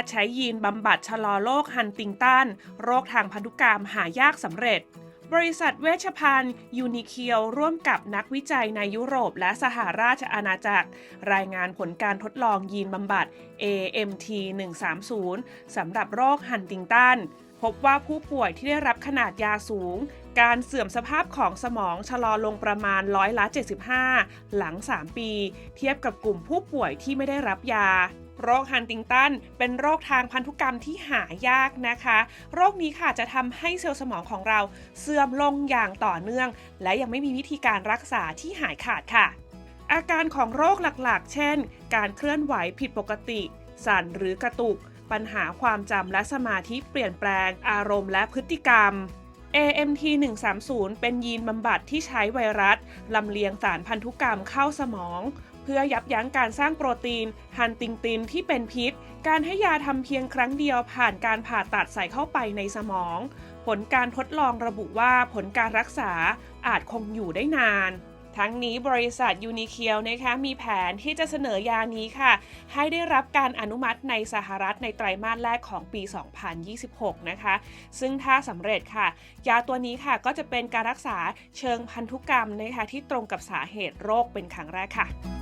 ทย์ใช้ยีนบำบัดชะลอโรคฮันติงตัน โรคทางพันธุกรรมหายากสำเร็จ บริษัทเวชภัณฑ์ยูนิเคียวร่วมกับนักวิจัยในยุโรปและสหราชอาณาจักร รายงานผลการทดลองยีนบำบัด AMT 130สำหรับโรคฮันติงตันพบว่าผู้ป่วยที่ได้รับขนาดยาสูง การเสื่อมสภาพของสมองชะลอลงประมาณร้อยละ75 หลัง 3 ปี เทียบกับกลุ่มผู้ป่วยที่ไม่ได้รับยา โรคฮันติงตันเป็นโรคทางพันธุกรรมที่หายากนะคะ โรคนี้ค่ะจะทำให้เซลล์สมองของเราเสื่อมลงอย่างต่อเนื่อง และยังไม่มีวิธีการรักษาที่หายขาดค่ะ อาการของโรคหลักๆ เช่น การเคลื่อนไหวผิดปกติ สั่นหรือกระตุก ปัญหาความจำและสมาธิเปลี่ยนแปลง อารมณ์และพฤติกรรม AMT 130เป็นยีนบำบัดที่ใช้ไวรัสลำเลียงสารพันธุกรรมเข้าสมอง พื่อยับยั้งการสร้างโปรตีนฮันติงตินที่เป็นพิษ การให้ยาทำเพียงครั้งเดียวผ่านการผ่าตัดใส่เข้าไปในสมอง ผลการทดลองระบุว่าผลการรักษาอาจคงอยู่ได้นานทั้งนี้บริษัทยูนิเคียวนะคะมีแผนที่จะเสนอยานี้ค่ะ ให้ได้รับการอนุมัติในสหรัฐในไตรมาสแรกของปี 2026 นะคะ ซึ่งถ้าสำเร็จค่ะ ยาตัวนี้ค่ะก็จะเป็นการรักษาเชิงพันธุกรรมนะคะที่ตรงกับสาเหตุโรคเป็นครั้งแรกค่ะ